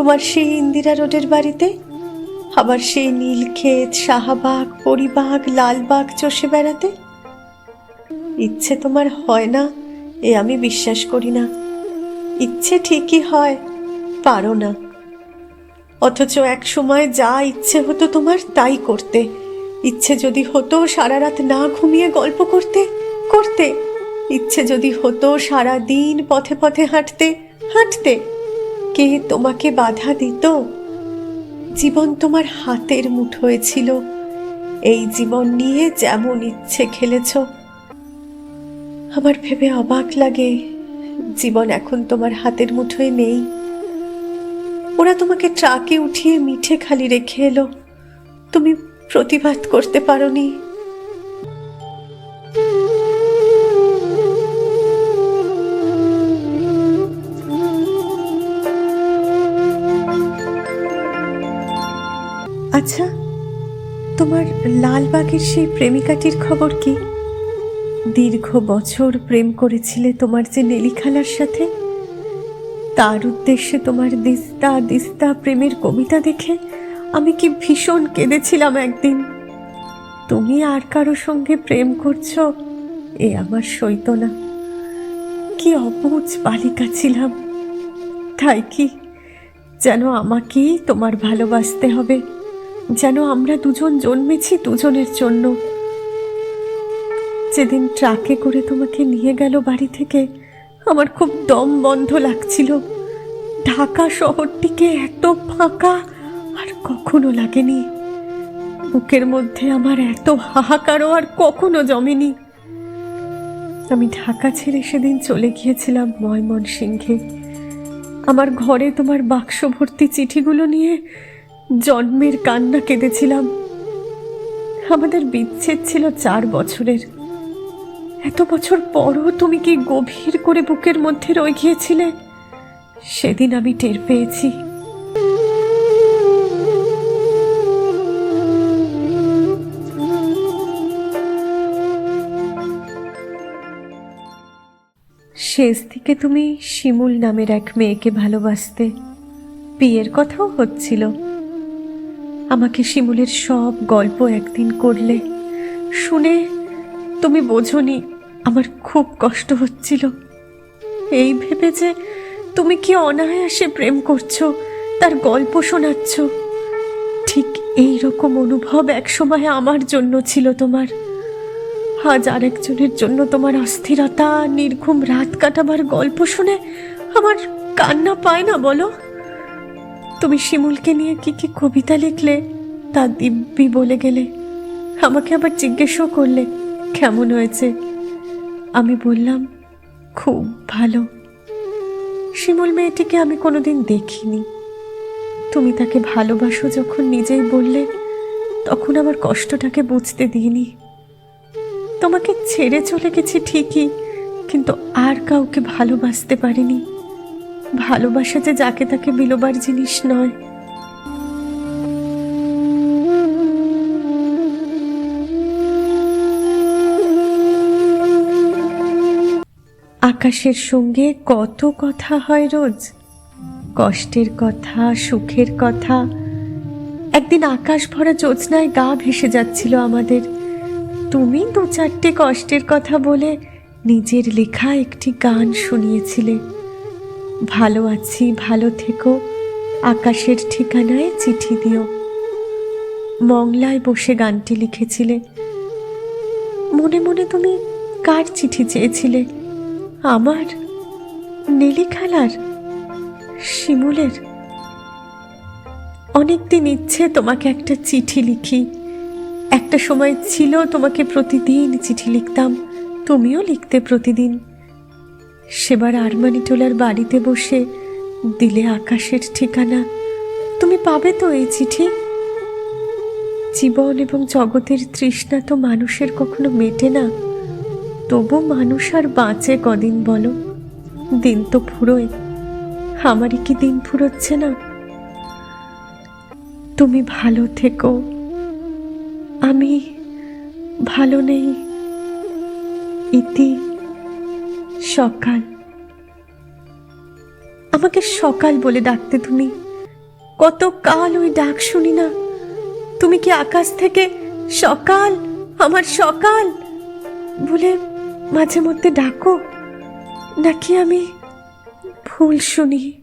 তোমার সেই ইন্দিরা রোডের বাড়িতে? আবার সেই নীলক্ষেত, শাহবাগ, পরিবাগ, লালবাগ চষে বেড়াতে? ইচ্ছে তোমার হয় না? এ আমি বিশ্বাস করি না। ইচ্ছে ঠিকই হয়, পারো না। অথচ এক সময় যা ইচ্ছে হতো তোমার তাই করতে। ইচ্ছে যদি হতো সারা রাত না ঘুমিয়ে গল্প করতে করতে। ইচ্ছে যদি হতো সারা দিন পথে পথে হাঁটতে হাঁটতে। কে তোমাকে বাধা দিত? জীবন তোমার হাতের মুঠোয় ছিল এই জীবন নিয়ে যেমন ইচ্ছে খেলেছ। আমার ভেবে অবাক লাগে। জীবন এখন তোমার হাতের মুঠোয় নেই। ওরা তোমাকে ট্রাকে উঠিয়ে মিঠে খালি রেখে এলো। তুমি প্রতিবাদ করতে পারোনি। আচ্ছা তোমার লালবাগের সেই প্রেমিকাটির খবর কি? দীর্ঘ বছর প্রেম করেছিলে তোমার যে নেলিখালার সাথে? তার উদ্দেশ্যে তোমার দিস্তা দিস্তা প্রেমের কবিতা দেখে আমি কি ভীষণ কেঁদেছিলাম একদিন। তুমি আর কারও সঙ্গে প্রেম করছ, এ আমার সইত না কি অবুঝ বালিকা ছিলাম। তাই কি যেন আমাকেই তোমার ভালোবাসতে হবে? যেন আমরা দুজন জন্মেছি দুজনের জন্য। যেদিন ট্রাকে করে তোমাকে নিয়ে গেল বাড়ি থেকে, আমার খুব দম বন্ধ লাগছিল। ঢাকা শহরটিকে এত ফাঁকা আর কখনো লাগেনি। বুকের মধ্যে আমার এত হাহাকারও আর কখনো জমেনি। আমি ঢাকা ছেড়ে সেদিন চলে গিয়েছিলাম ময়মনসিংহে। আমার ঘরে তোমার বাক্স ভর্তি চিঠিগুলো নিয়ে জন্মের কান্না কেঁদেছিলাম। আমাদের বিচ্ছেদ ছিল চার বছরের। এত বছর পরও তুমি কি গভীর করে বুকের মধ্যে রয়ে গিয়েছিলে? সেদিন আমি টের পেয়েছি। শেষ দিকে তুমি শিমুল নামের এক মেয়েকে ভালোবাসতে। বিয়ের কথাও হচ্ছিল। আমাকে শিমুলের সব গল্প একদিন করলে। শুনে তুমি বোঝনি আমার খুব কষ্ট হচ্ছিল। এই ভেবে যে তুমি কি অনায়াসে প্রেম করছ, তার গল্প শোনাচ্ছ। ঠিক এই রকম অনুভব একসময় আমার জন্য ছিল তোমার। আজ আরেকজনের জন্য তোমার অস্থিরতা, নির্ঘুম রাত কাটাবার গল্প শুনে আমার কান্না পায় না বলো? তুমি শিমুলকে নিয়ে কি কি কবিতা লিখলে তা দিব্যি বলে গেলে। আমাকে আবার জিজ্ঞেসও করলে কেমন হয়েছে। আমি বললাম, খুব ভালো। শিমুল মেয়েটিকে আমি কোনোদিন দেখিনি। তুমি তাকে ভালোবাসো যখন নিজেই বললে, তখন আমার কষ্টটাকে বুঝতে দিইনি। তোমাকে ছেড়ে চলে গেছি ঠিকই, কিন্তু আর কাউকে ভালোবাসতে পারিনি। ভালোবাসা যে যাকে তাকে বিলোবার জিনিস নয়। আকাশের সঙ্গে কত কথা হয় রোজ? কষ্টের কথা, সুখের কথা। একদিন আকাশ ভরা জ্যোৎস্নায় গা ভেসে যাচ্ছিল আমাদের। তুমি দু চারটে কষ্টের কথা বলে নিজের লেখা একটি গান শুনিয়েছিলে। ভালো আছি, ভালো থেকো। আকাশের ঠিকানায় চিঠি দিও। মংলায় বসে গানটি লিখেছিলে। মনে মনে তুমি কার চিঠি চেয়েছিলে? আমার? নীলিখালার? শিমুলের? অনেকদিন ইচ্ছে তোমাকে একটা চিঠি লিখি। একটা সময় ছিল তোমাকে প্রতিদিন চিঠি লিখতাম, তুমিও লিখতে প্রতিদিন। সেবার আরমানিটোলার বাড়িতে বসে দিলে আকাশের ঠিকানা। তুমি পাবে তো এই চিঠি? জীবন এবং জগতের তৃষ্ণা তো মানুষের কখনো মেটে না। তবু মানুষ আর বাঁচে কদিন বলো? দিন তো ফুরোয়। আমারই কি দিন ফুরোচ্ছে না? তুমি ভালো থেকো। আমি ভালো নেই। ইতি সকাল। আমাকে সকাল বলে ডাকতে তুমি। কত কাল ওই ডাক শুনি না। তুমি কি আকাশ থেকে সকাল, আমার সকাল বলে মাঝে মধ্যে ডাকো? নাকি আমি ভুল শুনি?